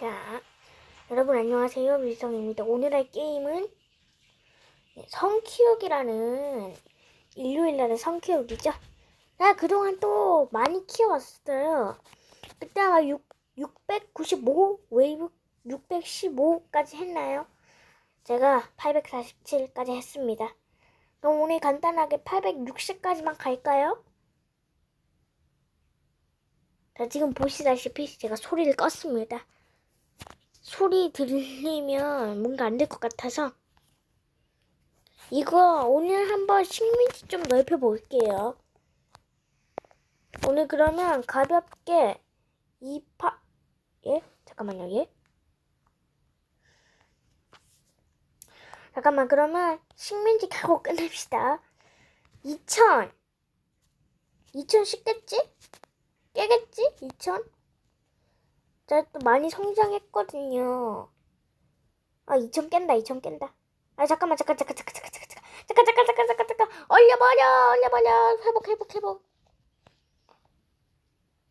자, 여러분 안녕하세요. 밀성입니다. 오늘 할 게임은 네, 성키우기라는 일요일날의 성키우기죠. 나 그동안 또 많이 키워왔어요. 그때 아마 6, 695 웨이브 615까지 했나요? 제가 847까지 했습니다. 그럼 오늘 간단하게 860까지만 갈까요? 자, 지금 보시다시피 제가 소리를 껐습니다. 소리 들리면 뭔가 안 될 것 같아서 이거 오늘 한번 식민지 좀 넓혀 볼게요. 오늘 그러면 가볍게 2파 예? 잠깐만요. 예? 잠깐만 그러면 식민지 가고 끝냅시다. 2000 2000 쉽겠지? 깨겠지? 2000? 제가 또 많이 성장했거든요. 아, 2000 깬다, 2000 깬다. 아, 잠깐만, 잠깐, 잠깐, 잠깐, 잠깐, 잠깐, 잠깐, 잠깐, 잠깐, 잠깐, 잠깐, 잠깐, 얼려버려, 얼려버려, 회복, 회복, 회복.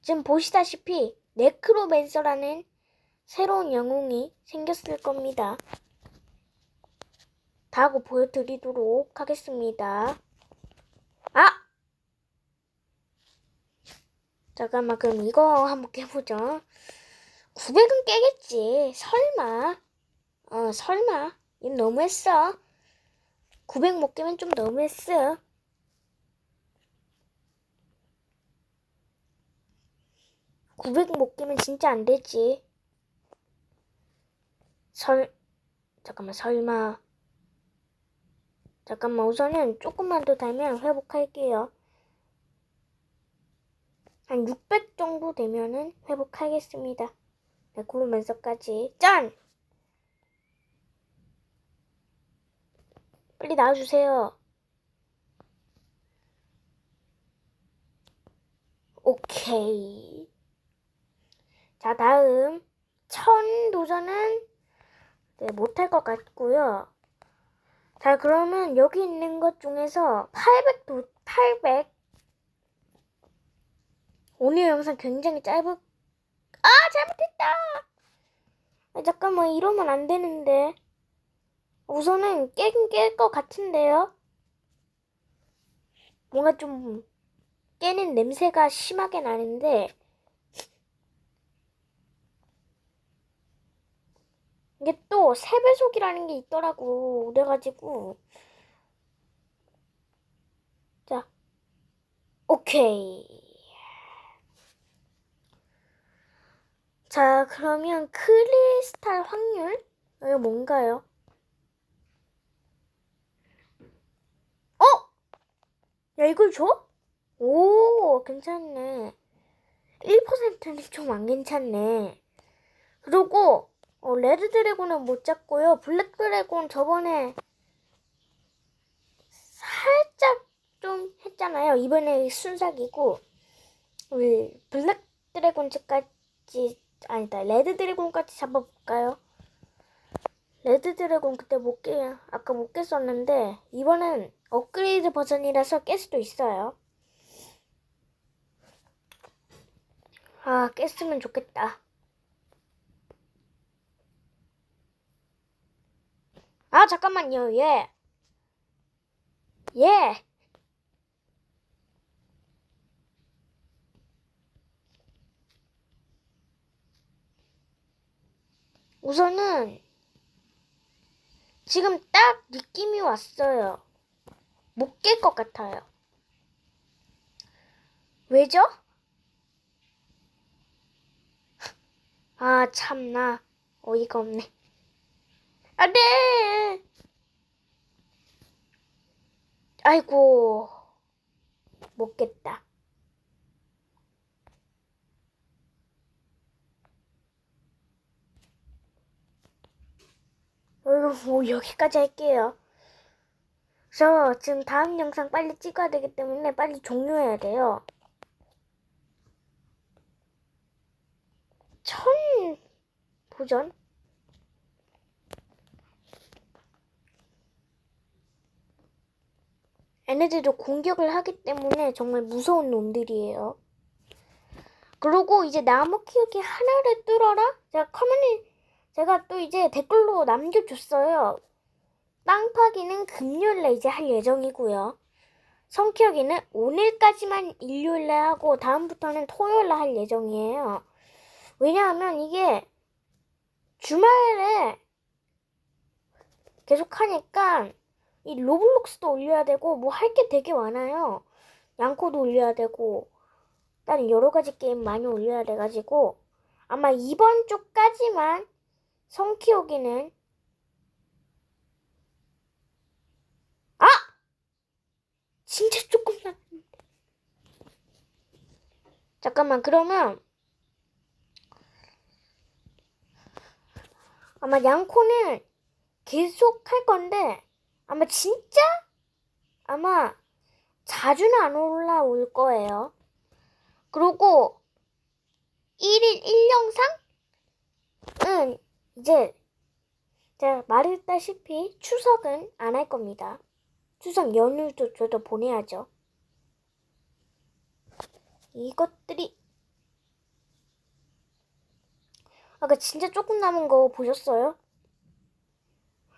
지금 보시다시피 네크로맨서라는 새로운 영웅이 생겼을 겁니다. 다 하고 보여드리도록 하겠습니다. 아! 잠깐만, 그럼 이거 한번 깨보죠. 900은 깨겠지. 설마. 어, 설마. 이건 너무했어. 900 못 깨면 좀 너무했어. (900) 못 깨면 진짜 안 되지 설 잠깐만 설마 잠깐만 우선은 조금만 더 달면 회복할게요 한 600 정도 되면은 회복하겠습니다. 네, 그러면서까지 짠! 빨리 나와주세요. 오케이. 자, 다음. 천 도전은 네, 못할 것 같고요. 자, 그러면 여기 있는 것 중에서 800 도, 800 오늘 영상 굉장히 짧은 아 잘못했다. 아, 잠깐만 이러면 안 되는데. 우선은 깨긴 깰 것 같은데요? 뭔가 좀 깨는 냄새가 심하게 나는데. 이게 또 세배속이라는 게 있더라고. 그래가지고. 자. 오케이 자, 그러면 크리스탈 확률? 이거 뭔가요? 어? 야, 이걸 줘? 오, 괜찮네. 1%는 좀 안 괜찮네. 그리고, 어, 레드 드래곤은 못 잡고요. 블랙 드래곤 저번에 살짝 좀 했잖아요. 이번에 순삭이고, 우리 블랙 드래곤 즈까지 아니다. 레드 드래곤까지 잡아볼까요? 레드 드래곤 그때 못 깨, 아까 못 깼었는데, 이번엔 업그레이드 버전이라서 깰 수도 있어요. 아, 깼으면 좋겠다. 아, 잠깐만요, 예. 예. 우선은 지금 딱 느낌이 왔어요. 못 깰 것 같아요. 왜죠? 아, 참나. 어이가 없네. 안 돼! 아이고. 못 깼다. 뭐 여기까지 할게요. 그래서 지금 다음 영상 빨리 찍어야 되기 때문에 빨리 종료해야 돼요. 천 도전? 얘네들도 공격을 하기 때문에 정말 무서운 놈들이에요. 그리고 이제 나무 키우기 하나를 뚫어라? 제가 커뮤니, 제가 또 이제 댓글로 남겨줬어요. 땅 파기는 금요일에 이제 할 예정이고요. 성 키우기는 오늘까지만 일요일에 하고 다음부터는 토요일에 할 예정이에요. 왜냐하면 이게 주말에 계속 하니까 이 로블록스도 올려야 되고 뭐 할 게 되게 많아요. 양코도 올려야 되고 다른 여러 가지 게임 많이 올려야 돼가지고 아마 이번 주까지만 성 키우기는 아 진짜 조금 남았는데 잠깐만 그러면 아마 양코는 계속 할 건데 아마 진짜 아마 자주는 안 올라올 거예요. 그리고 1일 1영상은 이제 제가 말했다시피 추석은 안 할 겁니다. 추석 연휴도 저도 보내야죠. 이것들이 아까 진짜 조금 남은 거 보셨어요?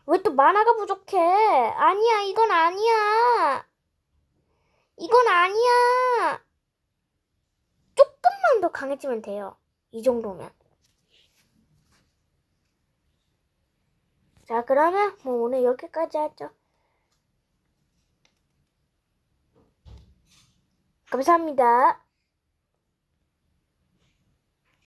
왜 또 만화가 부족해? 아니야, 이건 아니야. 이건 아니야. 조금만 더 강해지면 돼요. 이 정도면. 자, 그러면 뭐 오늘 여기까지 하죠. 감사합니다.